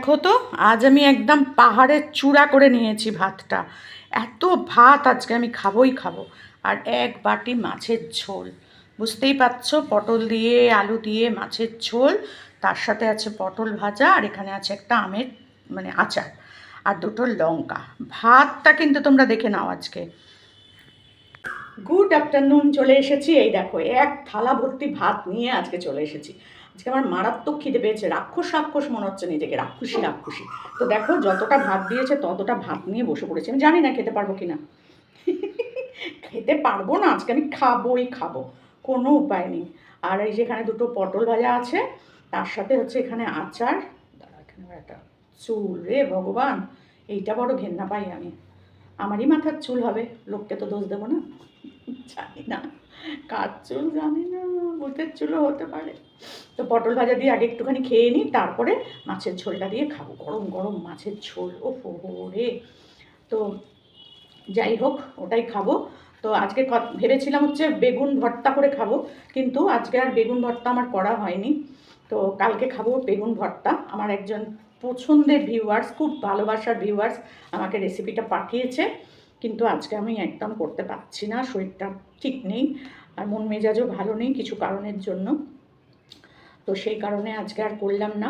দেখো তো, আজ আমি একদম পাহাড়ের চূড়া করে নিয়েছি ভাতটা। এত ভাত আজকে আমি খাবোই খাব। আর এক বাটি মাছের ঝোল। বুঝতেই পারছ, পটল দিয়ে, আলু দিয়ে মাছের ঝোল, তার সাথে আছে পটল ভাজা, আর এখানে আছে একটা আমের মানে আচার, আর দুটো লঙ্কা। ভাতটা কিন্তু তোমরা দেখে নাও আজকে। গুড আফটারনুন চলে এসেছি। এই দেখো, এক থালা ভর্তি ভাত নিয়ে আজকে চলে এসেছি। আজকে আমার মারাত্মক খিদে পেয়েছে। রাক্ষস রাক্ষস মনে হচ্ছে নিজেকে, রাক্ষসী রাক্ষসী। তো দেখো, যতটা ভাত দিয়েছে, ততটা ভাত নিয়ে বসে পড়েছি। আমি জানি না খেতে পারব কি না খেতে পারব না, আজকে আমি খাবোই খাব। কোনো উপায় নেই। আর এই যেখানে দুটো পটল ভাজা আছে, তার সাথে হচ্ছে এখানে আচার। দাঁড়া একটা চুল। রে ভগবান, এইটা বড় ঘেন্না পাই আমি। আমারই মাথার চুল হবে, লোককে তো দোষ দেবো না। জানি না। কার চুল জানি না ভূতের চুলও হতে পারে। তো পটল ভাজা দিয়ে আগে একটুখানি খেয়ে নিই, তারপরে মাছের ঝোলটা দিয়ে খাব। গরম গরম মাছের ঝোল ও রে। তো যাই হোক, ওটাই খাব। তো আজকে ভেবেছিলাম হচ্ছে বেগুন ভর্তা করে খাব, কিন্তু আজকে আর বেগুন ভর্তা আমার করা হয়নি। তো কালকে খাব বেগুন ভর্তা। আমার একজন পছন্দের ভিউয়ার্স খুব ভালোবাসার ভিউয়ার্স আমাকে রেসিপিটা পাঠিয়েছে। কিন্তু আজকে আমি একদম করতে পারছি না, শরীরটা ঠিক নেই আর মন মেজাজও ভালো নেই কিছু কারণের জন্য। তো সেই কারণে আজকে আর করলাম না।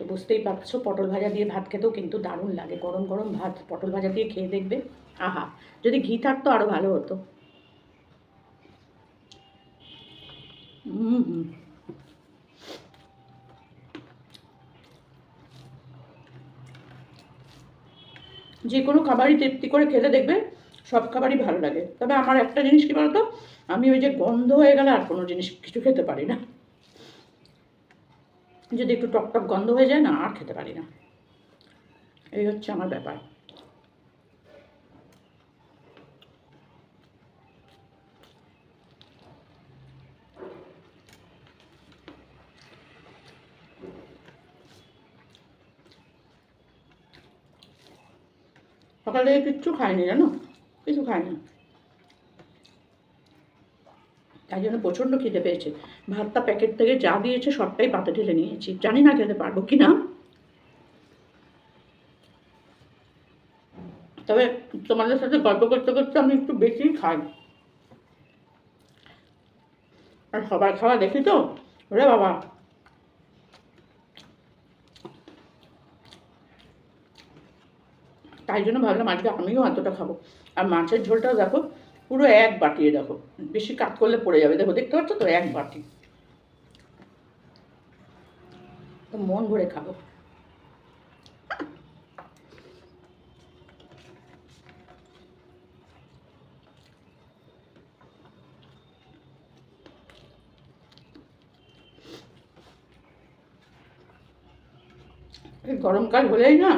তো বুঝতেই পারছ, পটল ভাজা দিয়ে ভাত খেতেও কিন্তু দারুণ লাগে। গরম গরম ভাত, পটল ভাজা দিয়ে খেয়ে দেখবে। আহা, যদি ঘি থাকতো আরও ভালো হতো। হুম হুম। যে কোনো খাবারই তৃপ্তি করে খেলে দেখবে, সব খাবারই ভালো লাগে। তবে আমার একটা জিনিস কী বলতো? আমি ওই যে গন্ধ হয়ে গেলে আর কোনো জিনিস কিছু খেতে পারি না। যদি একটু টক টক গন্ধ হয়ে যায় না, আর খেতে পারি না। এই হচ্ছে আমার ব্যাপার। সকালে কিচ্ছু খাইনি জানো? কিছু খাইনি তাই জন্য প্রচণ্ড খিদে পেয়েছে। ভাতটা প্যাকেট থেকে যা দিয়েছে সবটাই পাতে ঢেলে নিয়েছি। জানি না খেতে পারব কি না তবে তোমাদের সাথে গল্প করতে করতে আমি একটু বেশিই খাই। আর সবার খাওয়া দেখি তো? ওরে বাবা। তাই জন্য ভাবলাম আজকে আমিও এতটা খাব। আর মাছের ঝোলটাও দেখো, পুরো এক বাটিয়ে দেখো। বেশি কাত করলে পড়ে যাবে। দেখো, দেখতে পাচ্ছ তো? এক বাটি। মন ভরে খাব। গরমকাল হলেই না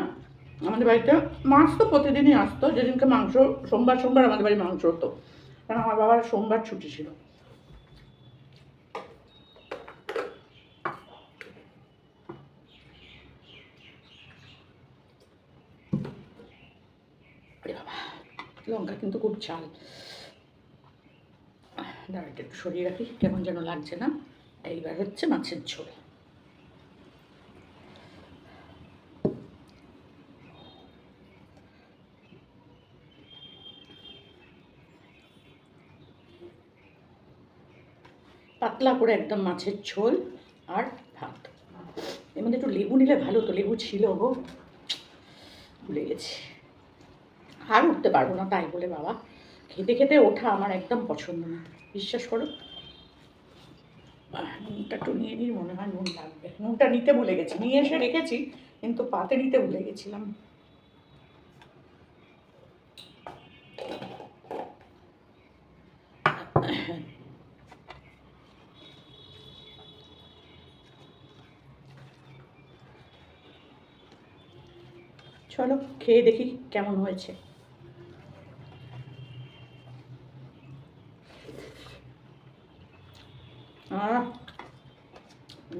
আমাদের বাড়িতে মাছ তো প্রতিদিনই আসতো, যেদিনকে মাংস, সোমবার সোমবার আমাদের বাড়ি মাংস হতো। কারণ আমার বাবার সোমবার ছুটি ছিল। লঙ্কা কিন্তু খুব ঝাল। দাঁড়াটা একটু সরিয়ে রাখি, কেমন যেন লাগছে না। এইবার হচ্ছে মাছের ঝোল। পাতলা করে একদম মাছের ঝোল আর ভাত। এর মধ্যে একটু লেবু নিলে ভালো তো লেবু ছিল গো। ভুলে গেছি। আর উঠতে পারব না তাই বলে বাবা। খেতে খেতে ওঠা আমার একদম পছন্দ না। বিশ্বাস করো? নুনটা একটু নিয়ে নিই, মনে হয় নুন লাগবে। নুনটা নিতে ভুলে গেছি। নিয়ে এসে রেখেছি, কিন্তু পাতে নিতে ভুলে গেছিলাম। চলো, খেয়ে দেখি কেমন হয়েছে।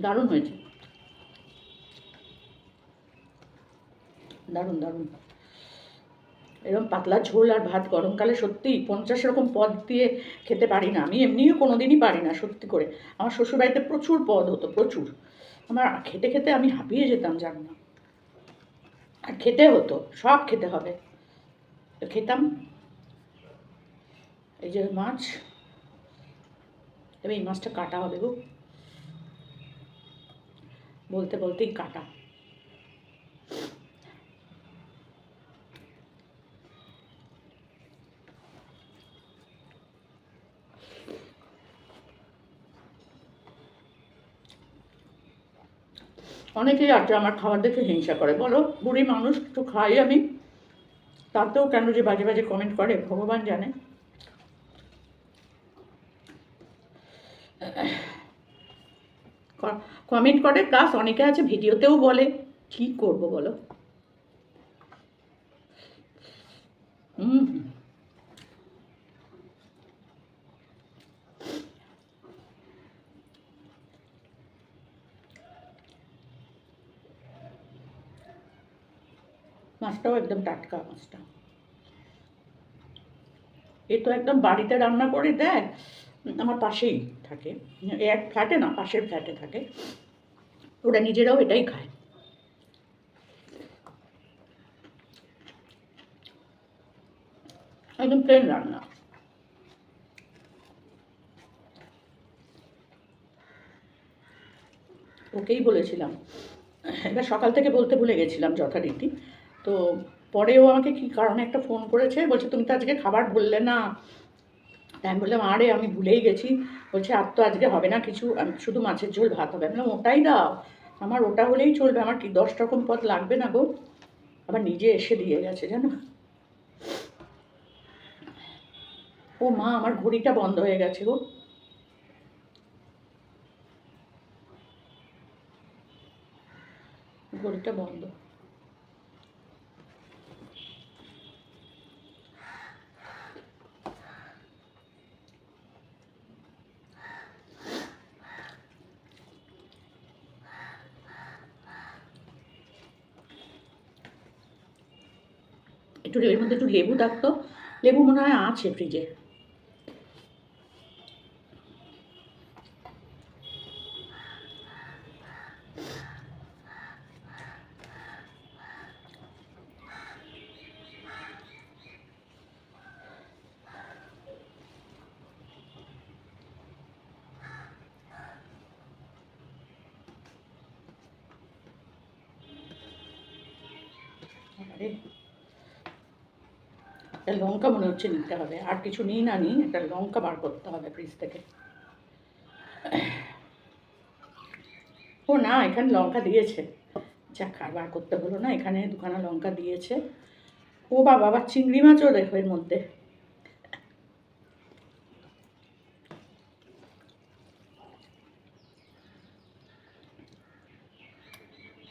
দারুণ হয়েছে। দারুণ দারুণ। এরকম পাতলা ঝোল আর ভাত গরমকালে সত্যি পঞ্চাশ রকম পদ দিয়ে খেতে পারি না। আমি এমনিও কোনো দিনই পারি না, সত্যি করে। আমার শ্বশুরবাড়িতে প্রচুর পদ হতো, প্রচুর। আমার খেতে খেতে আমি হাঁপিয়ে যেতাম, জানো না। আর খেতে হতো, সব খেতে হবে। খেতাম। এই যে মাছ, এবার এই মাছটা কাটা হবে গো। বলতে বলতেই কাটা। অনেকেই আছে আমার খাবার দেখে হিংসা করে। বলো, বুড়ি মানুষ তো খাই আমি। তাতেও কেন যে বাজে বাজে কমেন্ট করে, ভগবান জানে। কমেন্ট করে প্লাস অনেকে আছে ভিডিওতেও বলে। কি করব বলো? হুম। মাছটাও একদম টাটকা মাছটা। এ তো একদম বাড়িতে রান্না করে দেয়, আমার পাশেই থাকে। এক ফ্ল্যাটে না, পাশের ফ্ল্যাটে থাকে। ওরা নিজেরাও এটাই খায়। একদম প্লেন রান্না। ওকেই বলেছিলাম এবার সকাল থেকে বলতে ভুলে গেছিলাম যথারীতি। তো পরে ও আমাকে কী কারণে একটা ফোন করেছে? বলছে, তুমি তো আজকে খাবার বললে না। তাই আমি বললাম, আরে, আমি ভুলেই গেছি। বলছে, আর তো আজকে হবে না কিছু। শুধু মাছের ঝোল, ভাত হবে। আমি বললাম, ওটাই দাও। আমার ওটা হলেই চলবে। আমার কি দশ রকম পথ লাগবে না গো? আবার নিজে এসে দিয়ে গেছে, জানো? ও মা, আমার ঘড়িটা বন্ধ হয়ে গেছে গো। ঘড়িটা বন্ধ একটু এর মধ্যে একটু লেবু থাকতো লেবু মনে হয় আছে ফ্রিজে আরে। একটা লঙ্কা মনে হচ্ছে নিতে হবে। আর কিছু নিই না, নিই। একটা লঙ্কা বার করতে হবে ফ্রিজ থেকে। ও না, এখানে লঙ্কা দিয়েছে। যা আর বার করতে হলো না। এখানে দুখানা লঙ্কা দিয়েছে। ও বাবা, আবার চিংড়ি মাছও দেখো এর মধ্যে।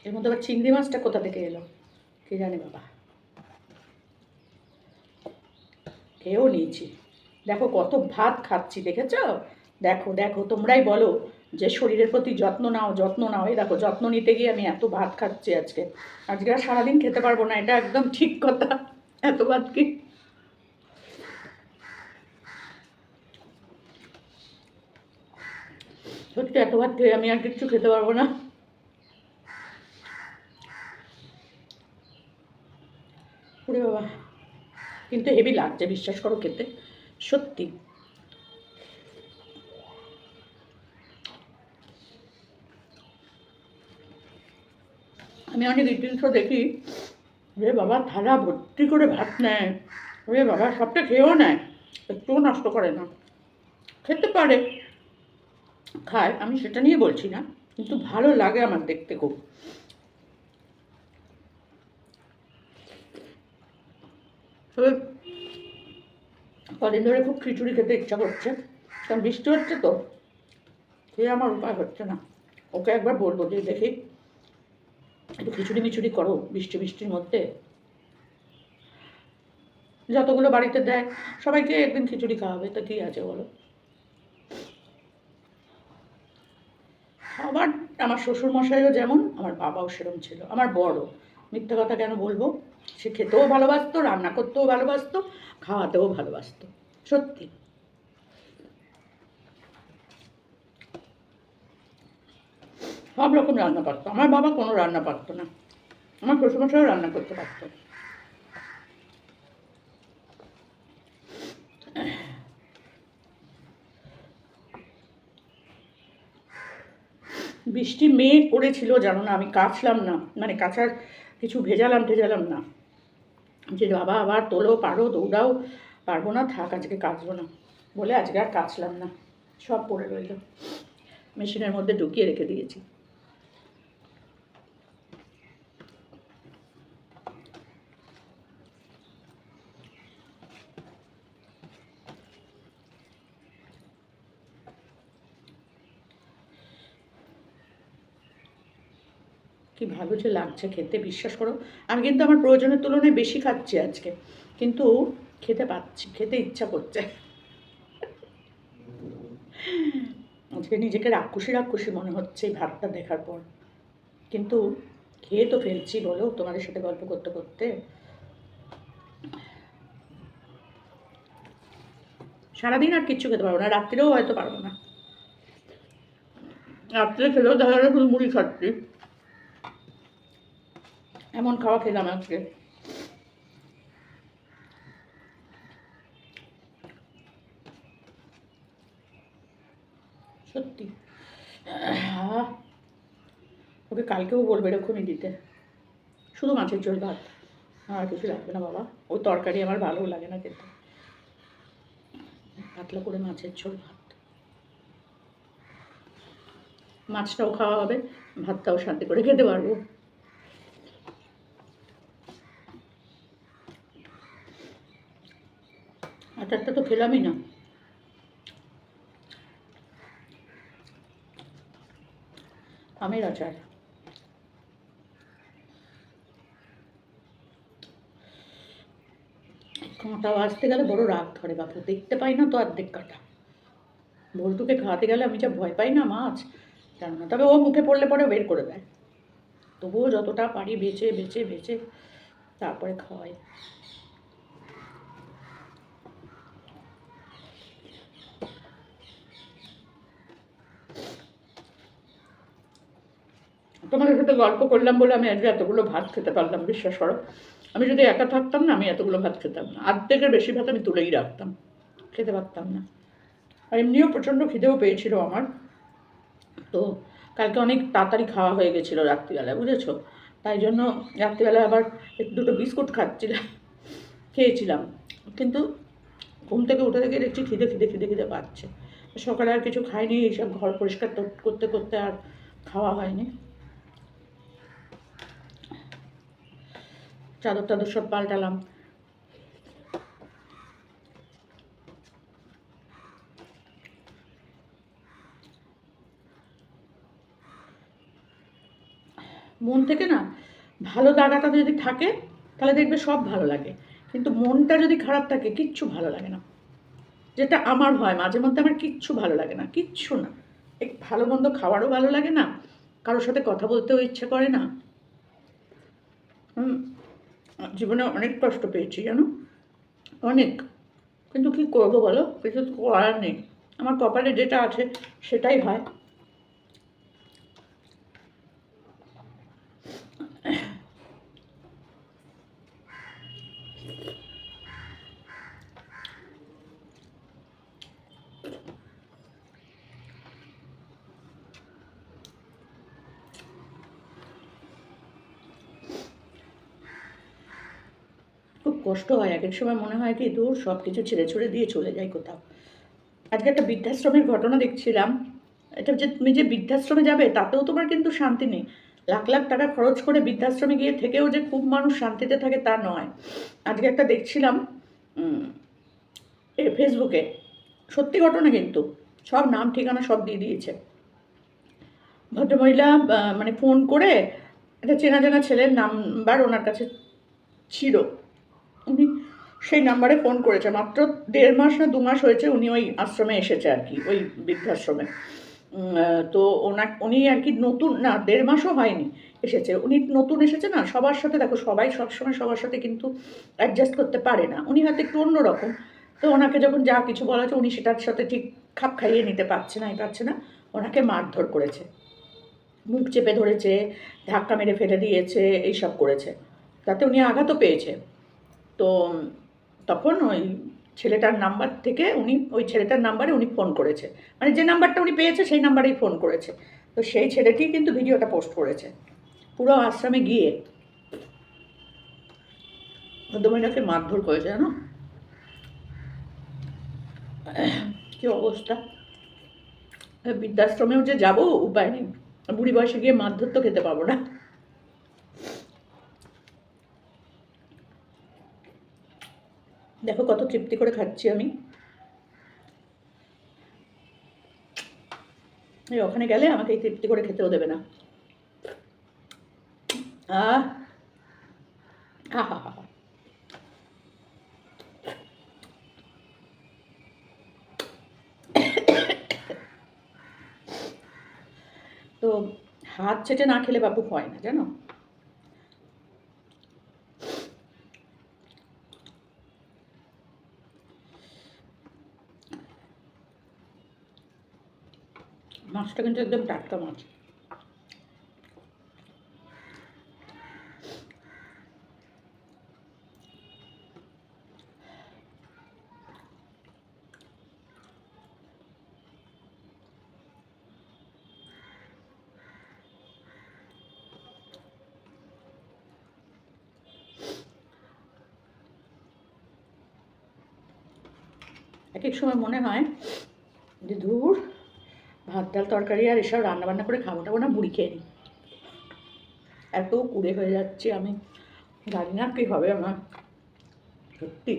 এর মধ্যে আবার চিংড়ি মাছটা কোথা থেকে এলো? কে জানে বাবা? খেয়েও নিয়েছি। দেখো কত ভাত খাচ্ছি, দেখেছ? দেখো দেখো, তোমরাই বলো যে শরীরের প্রতি যত্ন নাও যত্ন নাও। এই দেখো, যত্ন নিতে গিয়ে আমি এত ভাত খাচ্ছি আজকে। আজকে আর সারাদিন খেতে পারব না, এটা একদম ঠিক কথা। এত ভাত কি? সত্যি, এত ভাত খেয়ে আমি আর কিচ্ছু খেতে পারব না ওরে বাবা কিন্তু হেভি লাগছে বিশ্বাস করো খেতে। সত্যি। আমি অনেক ইতিহাস দেখি রে বাবা থালা ভর্তি করে ভাত নেয়। রে বাবা, সবটা খেয়েও নেয়। একটুও নষ্ট করে না। খেতে পারে, খায়, আমি সেটা নিয়ে বলছি না, কিন্তু ভালো লাগে আমার দেখতে খুব। তবে কদিন ধরে খুব খিচুড়ি খেতে ইচ্ছা করছে। কারণ বৃষ্টি হচ্ছে তো সে আমার উপায় হচ্ছে না। ওকে একবার বলব যে দেখি। একটু খিচুড়ি মিচুড়ি করো বৃষ্টি বৃষ্টির মধ্যে। যতগুলো বাড়িতে দেয়, সবাইকে একদিন খিচুড়ি খাওয়াবে, তো কী আছে বলো? আবার আমার শ্বশুর মশাইও যেমন, আমার বাবাও সেরম ছিল, আমার বড়। মিথ্যা কথা কেন বলব? সে খেতেও ভালোবাসতো, রান্না করতেও ভালোবাসতো, খাওয়াতেও ভালোবাসতো। সত্যি। সব রকম রান্না পারতো আমার বাবা কোনো রান্না পারতো না। আমার শ্বশুরমশাইও রান্না করতে পারতো। বৃষ্টি মেঘ করেছিল জানো না, আমি কাচলাম না। মানে কাচার কিছু ভেজালাম টেজালাম না। যে বাবা, আবার তোলো, পারো, দৌড়াও, পারব না, থাক, আজকে কাচবো না। বলে আজকে আর কাচলাম না। সব পড়ে রইল। মেশিনের মধ্যে ঢুকিয়ে রেখে দিয়েছি কি ভালো যে লাগছে খেতে, বিশ্বাস করো, আমি কিন্তু আমার প্রয়োজনের তুলনায় বেশি খাচ্ছি আজকে। কিন্তু খেতে পাচ্ছি, খেতে ইচ্ছা করছে। আজকে নিজেকে রাক্ষসী রাক্ষসী মনে হচ্ছে এই ভাতটা দেখার পর। কিন্তু খেয়ে তো ফেলছি বলো, তোমাদের সাথে গল্প করতে করতে। সারাদিন আর কিচ্ছু খেতে পারব না রাত্রিরেও হয়তো পারব না। রাত্রে খেলেও দেখা যাবে শুধু মুড়ি খাচ্ছি। এমন খাওয়া খেলাম আজকে। সত্যি। ওকে কালকেও বলবে এরকমই দিতে। শুধু মাছের ঝোল, ভাত। আর কিছু লাগবে না বাবা। ওই তরকারি আমার ভালোও লাগে না খেতে। পাতলা করে মাছের ঝোল, ভাত। মাছটাও খাওয়া হবে, ভাতটাও শান্তি করে খেতে পারব। আচারটা তো খেলামই না। আমের আচার। কাঁটা বাজতে গেলে বড় রাগ ধরে বাপু, দেখতে পাই না তো অর্ধেক কাঁটা। ভল্টুকে খাওয়াতে গেলে আমি যা ভয় পাই না মাছ, জানো না। তবে ও মুখে পড়লে পরে বের করে দেয়। তবুও যতটা পারি বেচে বেচে বেচে তারপরে খাওয়াই। তোমাদের সাথে গল্প করলাম বলে আমি আজকে এতগুলো ভাত খেতে পারলাম, বিশ্বাস করো। আমি যদি একা থাকতাম না, আমি এতগুলো ভাত খেতাম না। অর্ধেকের বেশি ভাত আমি তুলেই রাখতাম, খেতে পারতাম না। আর এমনিও প্রচণ্ড খিদেও পেয়েছিল আমার। তো কালকে অনেক তাড়াতাড়ি খাওয়া হয়ে গেছিল রাত্রিবেলায়, বুঝেছ? তাই জন্য রাত্রিবেলায় আবার একটু দুটো বিস্কুট খাচ্ছিলাম, খেয়েছিলাম। কিন্তু ঘুম থেকে উঠে থেকে দেখছি খিদে খিদে খিদে খিদে পাচ্ছে। সকালে আর কিছু খাইনি, এইসব ঘর পরিষ্কার করতে করতে আর খাওয়া হয়নি। চাদর টাদর সব পাল্টালাম। মন থেকে না ভালো লাগাটা যদি থাকে, তাহলে দেখবে সব ভালো লাগে। কিন্তু মনটা যদি খারাপ থাকে, কিচ্ছু ভালো লাগে না। যেটা আমার হয়, মাঝে মধ্যে আমার কিচ্ছু ভালো লাগে না, কিচ্ছু না। এক ভালো মন্দ খাওয়ারও ভালো লাগে না, কারোর সাথে কথা বলতেও ইচ্ছে করে না। হুম। জীবনে অনেক কষ্ট পেয়েছি, জানো? অনেক। কিন্তু কি করব বলো? কিছু করার নেই। আমার কপালে যেটা আছে সেটাই হয় খুব কষ্ট হয়। এক এক সময় মনে হয় কি, দূর সব কিছু ছেড়ে ছুড়ে দিয়ে চলে যাই কোথাও। আজকে একটা বৃদ্ধাশ্রমের ঘটনা দেখছিলাম। এটা যে তুমি যে বৃদ্ধাশ্রমে যাবে, তাতেও তোমার কিন্তু শান্তি নেই। লাখ লাখ টাকা খরচ করে বৃদ্ধাশ্রমে গিয়ে থেকেও যে খুব মানুষ শান্তিতে থাকে তা নয়। আজকে একটা দেখছিলাম এ ফেসবুকে সত্যি ঘটনা কিন্তু। সব নাম, ঠিকানা সব দিয়ে দিয়েছে। ভদ্রমহিলা মানে ফোন করে একটা চেনা জানা ছেলের নাম্বার ওনার কাছে ছিল। সেই নাম্বারে ফোন করেছে, মাত্র দেড় মাস না দু মাস হয়েছে উনি ওই আশ্রমে এসেছে আর কি, ওই বৃদ্ধাশ্রমে। তো ওনা, উনি আর কি নতুন, না, দেড় মাসও হয়নি এসেছে। উনি নতুন এসেছে না, সবার সাথে, দেখো, সবাই সবসময় সবার সাথে কিন্তু অ্যাডজাস্ট করতে পারে না। উনি হয়তো একটু অন্যরকম। তো ওনাকে যখন যা কিছু বলা হচ্ছে উনি সেটার সাথে ঠিক খাপ খাইয়ে নিতে পারছে না, এই পারছে না, ওনাকে মারধর করেছে। মুখ চেপে ধরেছে, ধাক্কা মেরে ফেলে দিয়েছে, এইসব করেছে। তাতে উনি আঘাতও পেয়েছে। তো তখন ওই ছেলেটার নাম্বার থেকে উনি, ওই ছেলেটার নাম্বারে উনি ফোন করেছে। মানে যে নাম্বারটা উনি পেয়েছে, সেই নাম্বারেই ফোন করেছে। তো সেই ছেলেটি কিন্তু ভিডিওটা পোস্ট করেছে। পুরো আশ্রমে গিয়ে মধ্যমহিলাকে মারধর করেছে, জানো? কি অবস্থা? বৃদ্ধাশ্রমেও যে যাব, উপায় নেই। বুড়ি বয়সে গিয়ে মারধর তো খেতে পাবো না। দেখো কত তৃপ্তি করে খাচ্ছি আমি। ওখানে গেলে আমাকে এই তৃপ্তি করে খেতেও দেবে না। আহ। আহা হা হা। তো হাত ছেটে না খেলে বাপু হয় না, জানো? মাছটা কিন্তু একদম টাটকা মাছ। এক এক সময় মনে হয় যে দূর ভাত ডাল তরকারি আর এসব রান্নাবান্না করে খাব টাবো না বুড়ি খেয়ে নিই। এত কুড়ে হয়ে যাচ্ছে আমি, জানি না কী হবে আমার, সত্যি।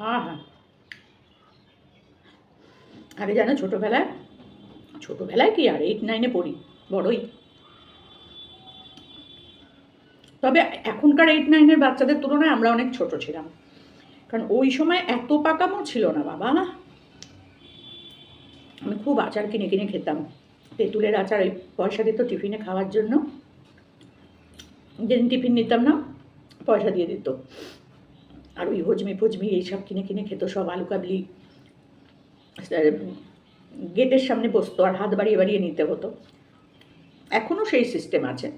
হ্যাঁ হ্যাঁ। আগে জানো, ছোটোবেলায় ছোটোবেলায় কি আর এইট নাইনে পড়ি? বড়ই। তবে এখনকার এইট নাইনের বাচ্চাদের তুলনায় আমরা অনেক ছোট ছিলাম। কারণ ওই সময় এত পাকামো ছিল না, বাবা আমি খুব আচার কিনে কিনে খেতাম। তেঁতুলের আচার পয়সা দিত টিফিনে খাওয়ার জন্য। যেদিন টিফিন নিতাম না, পয়সা দিয়ে দিত। আর ওই হজমি ফজমি এইসব কিনে কিনে খেত, সব আলু কাবলি। গেটের সামনে বসতো আর হাত বাড়িয়ে বাড়িয়ে নিতে হতো। এখনও সেই সিস্টেম আছে।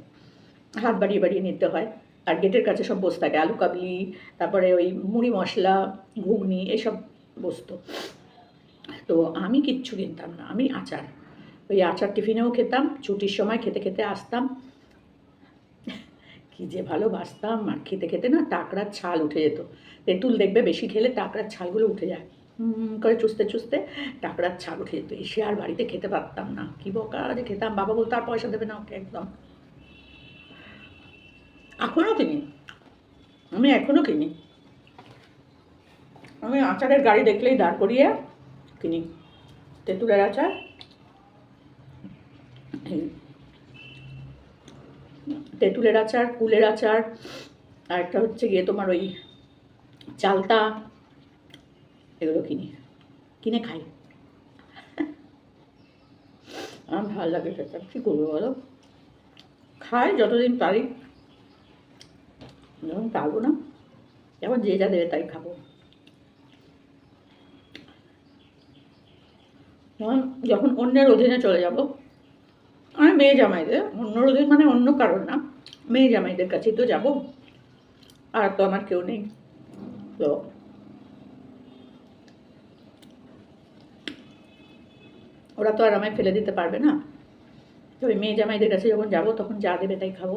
হাত বাড়িয়ে বাড়িয়ে নিতে হয়। আর গেটের কাছে সব বসে থাকে। আলু কাবলি, তারপরে ওই মুড়ি মশলা, ঘুগনি, এসব বসতো। তো আমি কিচ্ছু কিনতাম না। আমি আচার। ওই আচার টিফিনেও খেতাম, ছুটির সময় খেতে খেতে আসতাম। কি যে ভালোবাসতাম। আর খেতে খেতে না টাকরার ছাল উঠে যেত। তেঁতুল দেখবে বেশি খেলে টাকরার ছালগুলো উঠে যায়। করে চুষতে চুষতে টাকরার ছাল উঠে যেত এসে আর বাড়িতে খেতে পারতাম না। কি বকা যে খেতাম, বাবা বলতো আর পয়সা দেবে না ওকে একদম। এখনও কিনি। আমি এখনও কিনি। আমি আচারের গাড়ি দেখলেই দাঁড় করিয়ে কিনি। তেঁতুলের আচার। তেঁতুলের আচার, কুলের আচার, আর একটা হচ্ছে গিয়ে তোমার ওই চালতা। এগুলো কিনি। কিনে খাই। আমার ভালো লাগে সেটা। কী করব বলো? খাই যতদিন পারি। যখন পারব না। এখন যে যা দেবে তাই খাব। যখন যখন অন্যের অধীনে চলে যাব, আমি মেয়ে জামাইদের, অন্যর অধীন মানে অন্য কারণ না, মেয়ে জামাইদের কাছেই তো যাব। আর তো আমার কেউ নেই। তো ওরা তো আর আমায় ফেলে দিতে পারবে না। ওই মেয়ে জামাইদের কাছে যখন যাব তখন যা দেবে তাই খাব।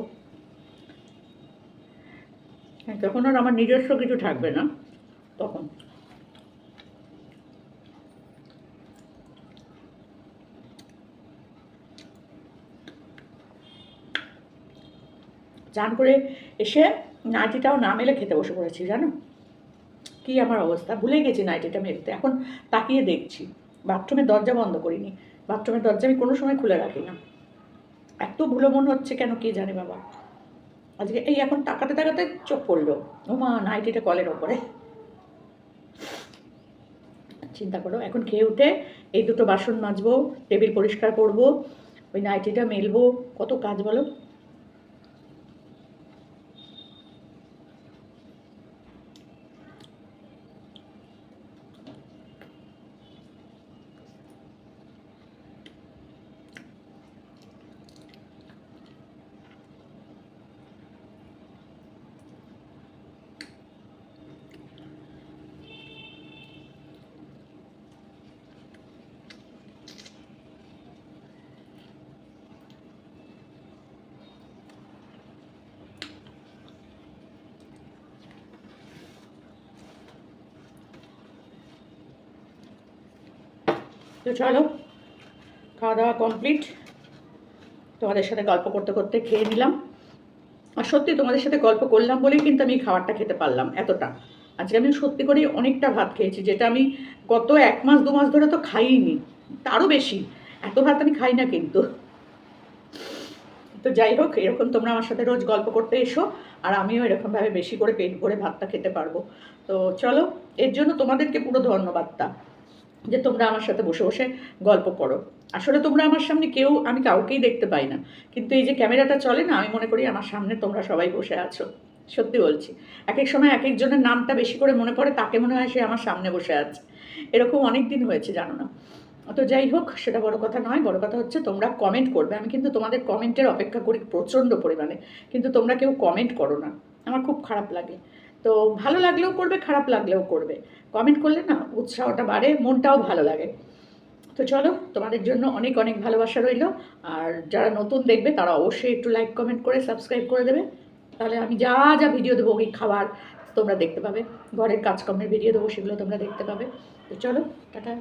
হ্যাঁ, তখন আর আমার নিজস্ব কিছু থাকবে না তখন। চান করে এসে নাইটিটাও না মেলে খেতে বসে পড়েছি জানো? কি আমার অবস্থা? ভুলে গেছি নাইটিটা মেলতে। এখন তাকিয়ে দেখছি। বাথরুমের দরজা বন্ধ করিনি। বাথরুমের দরজা আমি কোনো সময় খুলে রাখি না। এত ভুলো মন হচ্ছে কেন কে জানে বাবা? আজকে এই এখন তাকাতে তাকাতে চোখ পড়ল। ও মা নাইটিটা কলের ওপরে। চিন্তা করো, এখন খেয়ে উঠে এই দুটো বাসন মাজবো, টেবিল পরিষ্কার করব, ওই নাইটিটা মেলবো, কত কাজ বলো? তো চলো, খাওয়া দাওয়া কমপ্লিট তোমাদের সাথে গল্প করতে করতে খেয়ে নিলাম। আর সত্যি তোমাদের সাথে গল্প করলাম বলেই কিন্তু আমি খাবারটা খেতে পারলাম এতটা। আজকে আমি সত্যি করেই অনেকটা ভাত খেয়েছি, যেটা আমি গত এক মাস, দু মাস ধরে তো খাইনি, তারও বেশি। এত ভাত আমি খাই না কিন্তু। তো যাই হোক, এরকম তোমরা আমার সাথে রোজ গল্প করতে এসো, আর আমিও এরকমভাবে বেশি করে পেট ভরে ভাতটা খেতে পারব। তো চলো, এর জন্য তোমাদেরকে পুরো ধন্যবাদটা। যে তোমরা আমার সাথে বসে বসে গল্প করো। আসলে তোমরা আমার সামনে কেউ, আমি কাউকেই দেখতে পাই না। কিন্তু এই যে ক্যামেরাটা চলে না, আমি মনে করি আমার সামনে তোমরা সবাই বসে আছো। সত্যি বলছি। এক এক সময় এক একজনের নামটা বেশি করে মনে পড়ে, তাকে মনে হয় সে আমার সামনে বসে আছে। এরকম অনেক দিন হয়েছে, জানো না। তো যাই হোক, সেটা বড় কথা নয়। বড় কথা হচ্ছে তোমরা কমেন্ট করবে। আমি কিন্তু তোমাদের কমেন্টের অপেক্ষা করি প্রচণ্ড পরিমাণে। কিন্তু তোমরা কেউ কমেন্ট করো না। আমার খুব খারাপ লাগে। তো ভালো লাগলেও করবে, খারাপ লাগলেও করবে। কমেন্ট করলে না উৎসাহটা বাড়ে, মনটাও ভালো লাগে। তো চলো, তোমাদের জন্য অনেক অনেক ভালোবাসা রইল। আর যারা নতুন দেখবে, তারা অবশ্যই একটু লাইক কমেন্ট করে সাবস্ক্রাইব করে দেবে। তাহলে আমি যা যা ভিডিও দেবো, ওই খাবার তোমরা দেখতে পাবে। ঘরের কাজকর্মের ভিডিও দেবো, সেগুলো তোমরা দেখতে পাবে। তো চলো, টাটা।